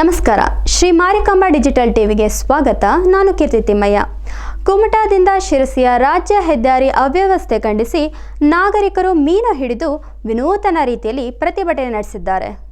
ನಮಸ್ಕಾರ. ಶ್ರೀ ಮಾರಿಕಾಂಬಾ ಡಿಜಿಟಲ್ ಟಿವಿಗೆ ಸ್ವಾಗತ. ನಾನು ಕೀರ್ತಿ ತಿಮ್ಮಯ್ಯ. ಕುಮಟಾದಿಂದ ಶಿರಸಿಯ ರಾಜ್ಯ ಹೆದ್ದಾರಿ ಅವ್ಯವಸ್ಥೆ ಖಂಡಿಸಿ ನಾಗರಿಕರು ಮೀನು ಹಿಡಿದು ವಿನೂತನ ರೀತಿಯಲ್ಲಿ ಪ್ರತಿಭಟನೆ ನಡೆಸಿದ್ದಾರೆ.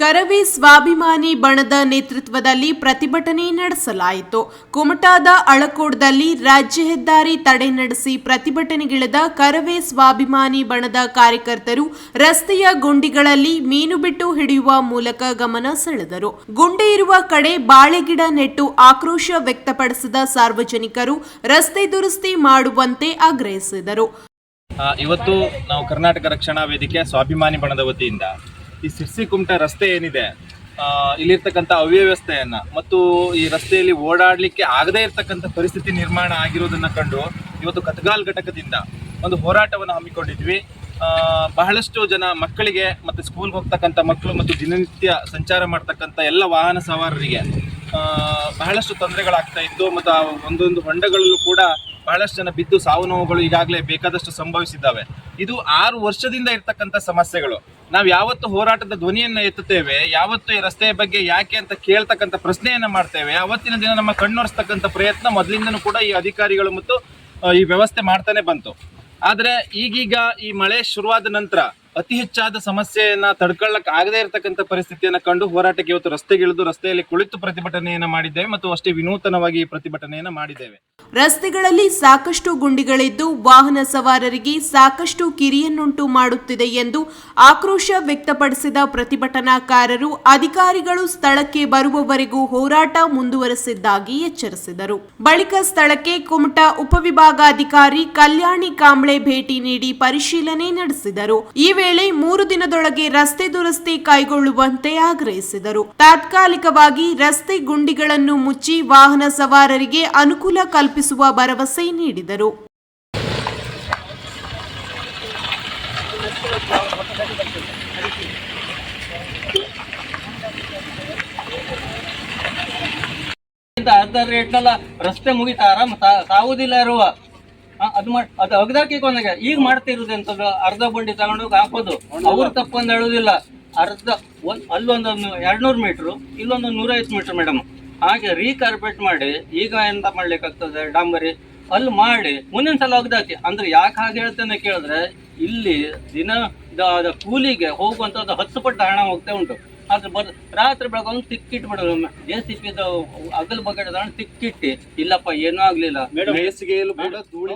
ಕರವೇ ಸ್ವಾಭಿಮಾನಿ ಬಣದ ನೇತೃತ್ವದಲ್ಲಿ ಪ್ರತಿಭಟನೆ ನಡೆಸಲಾಯಿತು. ಕುಮಟಾದ ಅಳಕೋಡ್ದಲ್ಲಿ ರಾಜ್ಯ ಹೆದ್ದಾರಿ ತಡೆ ನಡೆಸಿ ಪ್ರತಿಭಟನೆಗಿಳಿದ ಕರವೇ ಸ್ವಾಭಿಮಾನಿ ಬಣದ ಕಾರ್ಯಕರ್ತರು ರಸ್ತೆಯ ಗುಂಡಿಗಳಲ್ಲಿ ಮೀನು ಬಿಟ್ಟು ಹಿಡಿಯುವ ಮೂಲಕ ಗಮನ ಸೆಳೆದರು. ಗುಂಡಿ ಇರುವ ಕಡೆ ಬಾಳೆಗಿಡ ನೆಟ್ಟು ಆಕ್ರೋಶ ವ್ಯಕ್ತಪಡಿಸಿದ ಸಾರ್ವಜನಿಕರು ರಸ್ತೆ ದುರಸ್ತಿ ಮಾಡುವಂತೆ ಆಗ್ರಹಿಸಿದರು. ಇವತ್ತು ನಾವು ಕರ್ನಾಟಕ ರಕ್ಷಣಾ ವೇದಿಕೆ ಸ್ವಾಭಿಮಾನಿ ಬಣದ ವತಿಯಿಂದ ಈ ಸಿರ್ಸಿ ಕುಮಟ ರಸ್ತೆ ಏನಿದೆ ಇಲ್ಲಿರ್ತಕ್ಕಂಥ ಅವ್ಯವಸ್ಥೆಯನ್ನ ಮತ್ತು ಈ ರಸ್ತೆಯಲ್ಲಿ ಓಡಾಡಲಿಕ್ಕೆ ಆಗದೇ ಇರತಕ್ಕಂಥ ಪರಿಸ್ಥಿತಿ ನಿರ್ಮಾಣ ಆಗಿರೋದನ್ನು ಕಂಡು ಇವತ್ತು ಕತ್ಗಾಲ್ ಘಟಕದಿಂದ ಒಂದು ಹೋರಾಟವನ್ನು ಹಮ್ಮಿಕೊಂಡಿದ್ವಿ. ಬಹಳಷ್ಟು ಜನ ಮಕ್ಕಳಿಗೆ ಮತ್ತು ಸ್ಕೂಲ್ಗೆ ಹೋಗ್ತಕ್ಕಂಥ ಮಕ್ಕಳು ಮತ್ತು ದಿನನಿತ್ಯ ಸಂಚಾರ ಮಾಡ್ತಕ್ಕಂಥ ಎಲ್ಲ ವಾಹನ ಸವಾರರಿಗೆ ಬಹಳಷ್ಟು ತೊಂದರೆಗಳಾಗ್ತಾ ಇತ್ತು ಮತ್ತು ಆ ಒಂದೊಂದು ಹೊಂಡಗಳಲ್ಲೂ ಕೂಡ ಬಹಳಷ್ಟು ಜನ ಬಿದ್ದು ಸಾವು ನೋವುಗಳು ಈಗಾಗಲೇ ಬೇಕಾದಷ್ಟು ಸಂಭವಿಸಿದ್ದಾವೆ. ಇದು ಆರು ವರ್ಷದಿಂದ ಇರ್ತಕ್ಕಂಥ ಸಮಸ್ಯೆಗಳು. ನಾವು ಯಾವತ್ತು ಹೋರಾಟದ ಧ್ವನಿಯನ್ನ ಎತ್ತುತ್ತೇವೆ, ಯಾವತ್ತು ಈ ರಸ್ತೆಯ ಬಗ್ಗೆ ಯಾಕೆ ಅಂತ ಕೇಳ್ತಕ್ಕಂಥ ಪ್ರಶ್ನೆಯನ್ನ ಮಾಡ್ತೇವೆ. ಅವತ್ತಿನ ದಿನ ನಮ್ಮ ಕಣ್ಣೊರೆಸ್ತಕ್ಕಂಥ ಪ್ರಯತ್ನ ಮೊದಲಿಂದನೂ ಕೂಡ ಈ ಅಧಿಕಾರಿಗಳು ಮತ್ತು ಈ ವ್ಯವಸ್ಥೆ ಮಾಡ್ತಾನೆ ಬಂತು. ಆದರೆ ಈಗೀಗ ಈ ಮಳೆ ಶುರುವಾದ ನಂತರ ಅತಿ ಹೆಚ್ಚಾದ ಸಮಸ್ಯೆಯನ್ನ ತಡ್ಕೊಳ್ಳಕ್ ಆಗದೇ ಇರತಕ್ಕಂತ ಪರಿಸ್ಥಿತಿಯನ್ನ ಕಂಡು ಹೋರಾಟಕ್ಕೆ ಇವತ್ತು ರಸ್ತೆಗಿಳಿದು ರಸ್ತೆಯಲ್ಲಿ ಕುಳಿತು ಪ್ರತಿಭಟನೆಯನ್ನ ಮಾಡಿದ್ದೇವೆ ಮತ್ತು ಅಷ್ಟೇ ವಿನೂತನವಾಗಿ ಪ್ರತಿಭಟನೆಯನ್ನ ಮಾಡಿದ್ದೇವೆ. ರಸ್ತೆಗಳಲ್ಲಿ ಸಾಕಷ್ಟು ಗುಂಡಿಗಳಿದ್ದು ವಾಹನ ಸವಾರರಿಗೆ ಸಾಕಷ್ಟು ಕಿರಿಯನ್ನುಂಟು ಮಾಡುತ್ತಿದೆ ಎಂದು ಆಕ್ರೋಶ ವ್ಯಕ್ತಪಡಿಸಿದ ಪ್ರತಿಭಟನಾಕಾರರು ಅಧಿಕಾರಿಗಳು ಸ್ಥಳಕ್ಕೆ ಬರುವವರೆಗೂ ಹೋರಾಟ ಮುಂದುವರೆಸಿದ್ದಾಗಿ ಎಚ್ಚರಿಸಿದರು. ಬಳಿಕ ಸ್ಥಳಕ್ಕೆ ಕುಮಟಾ ಉಪವಿಭಾಗಾಧಿಕಾರಿ ಕಲ್ಯಾಣಿ ಕಾಂಬ್ಳೆ ಭೇಟಿ ನೀಡಿ ಪರಿಶೀಲನೆ ನಡೆಸಿದರು. ಈ ವೇಳೆ ಮೂರು ದಿನದೊಳಗೆ ರಸ್ತೆ ದುರಸ್ತಿ ಕೈಗೊಳ್ಳುವಂತೆ ಆಗ್ರಹಿಸಿದರು. ತಾತ್ಕಾಲಿಕವಾಗಿ ರಸ್ತೆ ಗುಂಡಿಗಳನ್ನು ಮುಚ್ಚಿ ವಾಹನ ಸವಾರರಿಗೆ ಅನುಕೂಲ ಕಲ್ಪಿಸುವ ಭರವಸೆ ನೀಡಿದರು. ಅರ್ಧ ರೇಟ್ನೆಲ್ಲ ರಸ್ತೆ ಮುಗಿತಾ ಆರಾಮ ಸಾವುದಿಲ್ಲ ಇರುವ. ಅದು ಅದು ಅಗದಾಕಿ ಕೊನೆಗೆ ಈಗ ಮಾಡ್ತಿರೋದು ಎಂತದ್ದು? ಅರ್ಧ ಬಂಡಿ ತಗೊಂಡು ಹಾಕೋದು. ಅವ್ರು ತಪ್ಪಂದು ಹೇಳುದಿಲ್ಲ. ಅರ್ಧ ಒಂದ್ ಅಲ್ಲೊಂದೊಂದು ಎರಡ್ನೂರು ಮೀಟ್ರು, ಇಲ್ಲೊಂದು ನೂರೈವತ್ತು ಮೀಟರ್ ಮೇಡಮ್. ಹಾಗೆ ರೀಕಾರ್ಪೆಟ್ ಮಾಡಿ, ಈಗ ಎಂತ ಮಾಡ್ಲಿಕ್ಕಾಗ್ತದೆ? ಡಾಂಬರಿ. ಅಲ್ಲಿ ಮಾಡಿ, ಮುಂದಿನ ಸಲ ಒಗ್ದಾಕಿ ಅಂದ್ರೆ ಯಾಕೆ ಹಾಗೆ ಹೇಳ್ತೇನೆ ಕೇಳಿದ್ರೆ, ಇಲ್ಲಿ ದಿನ ಕೂಲಿಗೆ ಹೋಗುವಂಥದ್ದು ಹತ್ತು ಪಟ್ಟು ಹಣ ಹೋಗ್ತಾ ಉಂಟು. ಆದ್ರೆ ಬರ್ ರಾತ್ರಿ ಬೆಳಗ್ಗೆ ಒಂದು ತಿಕ್ಕಿಟ್ಬಿಡೋದು ಜೆ ಸಿ ಪಿ ಅಗಲ್ ಬಗ್ಗೆ ತಿಕ್ಕಿಟ್ಟಿ. ಇಲ್ಲಪ್ಪ ಏನೂ ಆಗ್ಲಿಲ್ಲ. ಬೇಸಿಗೆಯಲ್ಲೂ ಕೂಡ ಧೂಳಿ?